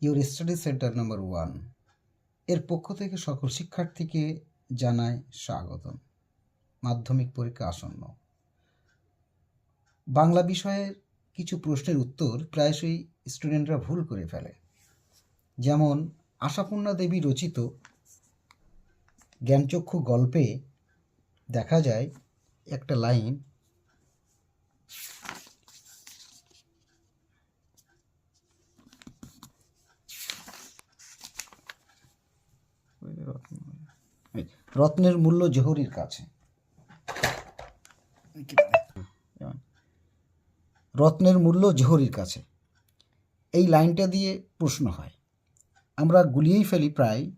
Your study centre number ওয়ানের পক্ষ থেকে সকল শিক্ষার্থীকে জানায় স্বাগতম। মাধ্যমিক পরীক্ষা আসন্ন। বাংলা বিষয়ের কিছু প্রশ্নের উত্তর প্রায়শই স্টুডেন্টরা ভুল করে ফেলে। যেমন, আশাপূর্ণা দেবী রচিত জ্ঞানচক্ষু গল্পে দেখা যায় একটা লাইন রত্নের মূল্য জহুরির কাছে। রত্নের মূল্য জহুরির কাছে। এই লাইনটা দিয়ে প্রশ্ন হয়। আমরা গুলিয়েই ফেলি প্রায়,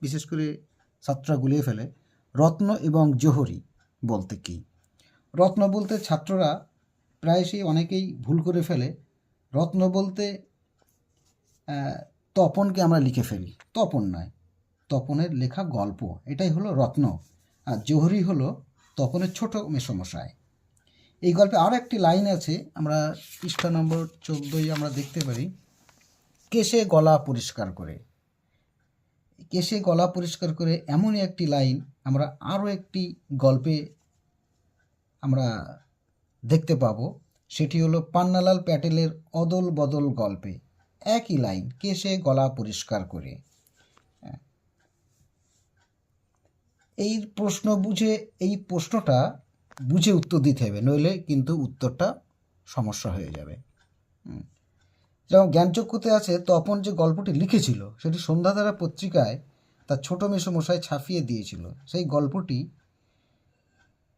বিশেষ করে ছাত্ররা গুলিয়ে ফেলে, রত্ন এবং জহুরি বলতে কি? রত্ন বলতে ছাত্ররা প্রায়শই অনেকেই ভুল করে ফেলে। রত্ন বলতে তপনকে আমরা লিখে ফেলি। তপন নয় তপনের লেখা গল্প। এটাই হলো রত্ন। আর জহুরি হলো তপনের ছোট মেসমশাই। এই গল্পে আরও একটি লাইন আছে, আমরা পৃষ্ঠা নম্বর চোদ্দোই আমরা দেখতে পারি কেশে গলা পরিষ্কার করে। কেশে গলা পরিষ্কার করে এমনই একটি লাইন আমরা আরও একটি গল্পে আমরা দেখতে পাবো। সেটি হলো পান্নালাল প্যাটেলের অদল বদল গল্পে। একই লাইন কেশে গলা পরিষ্কার করে। এই প্রশ্ন বুঝে, এই প্রশ্নটা বুঝে উত্তর দিতে হবে, নইলে কিন্তু উত্তরটা সমস্যা হয়ে যাবে। যেমন জ্ঞানচক্ষুতে আছে, তপন যে গল্পটি লিখেছিল, সেটি সন্ধ্যাধারা পত্রিকায় তার ছোট মেসমশাই ছাপিয়ে দিয়েছিল। সেই গল্পটি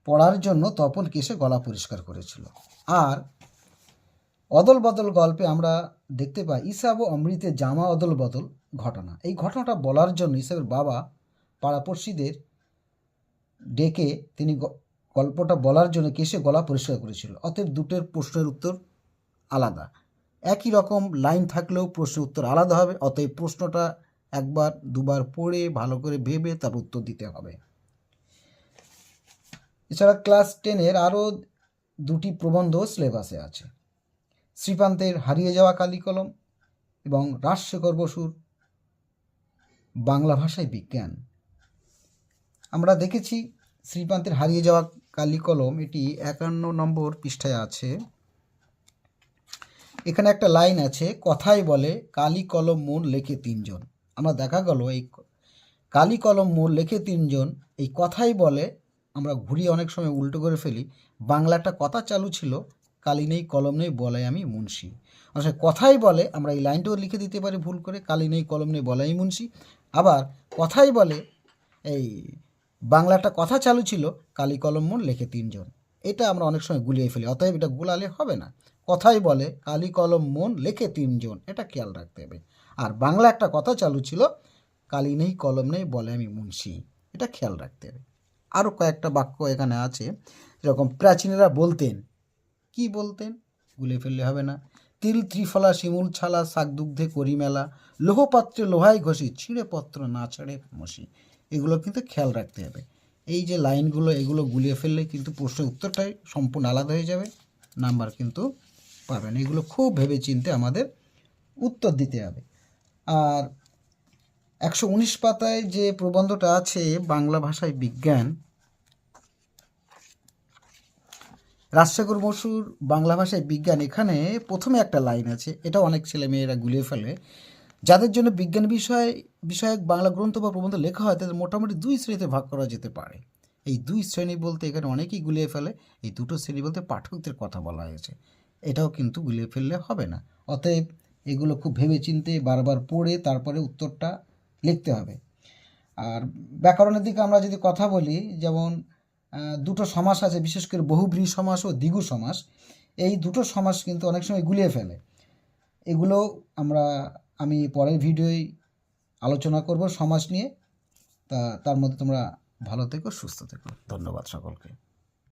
পড়ার জন্য তপন কেসে গলা পরিষ্কার করেছিল। আর অদল বদল গল্পে আমরা দেখতে পাই, ইসাব ও অমৃতের জামা অদল বদল ঘটনা। এই ঘটনাটা বলার জন্য ইসাবের বাবা পাড়াপড়শিদের ডেকে তিনি গল্পটা বলার জন্য কেসে গলা পরিষ্কার করেছিল। অতএব দুটোর প্রশ্নের উত্তর আলাদা। একই রকম লাইন থাকলেও প্রশ্নের উত্তর আলাদা হবে, অতএব প্রশ্নটা একবার, দুবার পড়ে, ভালো করে ভেবে তার উত্তর দিতে হবে। এছাড়া ক্লাস টেনের আরও দুটি প্রবন্ধ সিলেবাসে আছে। শ্রীপান্তের হারিয়ে যাওয়া কালিকলম এবং রাজশেখর বসুর বাংলা ভাষায় বিজ্ঞান। আমরা দেখেছি শ্রীপান্তের হারিয়ে যাওয়া কালিকলম এটি একান্ন নম্বর পৃষ্ঠায় আছে। এখানে একটা লাইন আছে কথাই বলে কালি কলম মন লেখে তিনজন। আমরা দেখা গেল এই কালি কলম মন লেখে তিনজন, এই কথাই বলে, আমরা ঘুরিয়ে অনেক সময় উল্টো করে ফেলি, বাংলা একটা কথা চালু ছিল, কালি নেই, কলম নেই বলে আমি মুন্সি। অর্থাৎ কথাই বলে, আমরা এই লাইনটাও লিখে দিতে পারি ভুল করে, কালি নেই, কলম নেই, বলাই মুন্সি। আবার কথাই বলে, এই বাংলা একটা কথা চালু ছিল, কালি কলম মন লেখে তিনজন। এটা আমরা অনেক সময় গুলিয়ে ফেলি, অতএব এটা গুলালে হবে না। কথাই বলে, কালি কলম মন লেখে তিনজন, এটা খেয়াল রাখতে হবে। আর বাংলা একটা কথা চালু ছিল, কালি নেই, কলম নেই, বলে আমি মুন্সি, এটা খেয়াল রাখতে হবে। আরও কয়েকটা বাক্য এখানে আছে, যেরকম প্রাচীনেরা বলতেন, কি বলতেন? গুলে ফেললে হবে না। তিল, ত্রিফলা, শিমুল, ছালা, শাক দুগ্ধে করি মেলা লোহপাত্রে লোহাই ঘষি, ছিঁড়ে পত্র না ছাড়ে মসি এগুলো কিন্তু খেয়াল রাখতে হবে। এই যে লাইনগুলো, এগুলো গুলিয়ে ফেললে কিন্তু প্রশ্নের উত্তরটাই সম্পূর্ণ আলাদা হয়ে যাবে, নাম্বার কিন্তু পাবেন। এগুলো খুব ভেবে চিনতে আমাদের উত্তর দিতে হবে। আর একশো উনিশ পাতায় যে প্রবন্ধটা আছে, বাংলা ভাষায় বিজ্ঞান রাজশেখর বসুর বাংলা ভাষায় বিজ্ঞান, এখানে প্রথমে একটা লাইন আছে এটা অনেক ছেলে মেয়েরা গুলিয়ে ফেলে। যাদের জন্য বিজ্ঞান বিষয়, বিষয়ক বাংলা গ্রন্থ বা প্রবন্ধ লেখা হয়, তাদের মোটামুটি দুই শ্রেণীতে ভাগ করা যেতে পারে। এই দুই শ্রেণি বলতে এখানে অনেকেই গুলিয়ে ফেলে। এই দুটো শ্রেণি বলতে পাঠকদের কথা বলা হয়েছে। এটাও কিন্তু গুলিয়ে ফেললে হবে না। অতএব এগুলো খুব ভেবে চিনতে বারবার পড়ে তারপরে উত্তরটা লিখতে হবে। আর ব্যাকরণের দিকে আমরা যদি কথা বলি, যেমন দুটো সমাস আছে, বিশেষ করে বহুব্রী সমাস ও দ্বিগু সমাস। এই দুটো সমাস কিন্তু অনেক সময় গুলিয়ে ফেলে। এগুলো আমরা আমি পরের ভিডিওয় আলোচনা করব সমাজ নিয়ে। তা, তার মধ্যে তোমরা ভালো থেকো, সুস্থ থেকো। ধন্যবাদ সকলকে।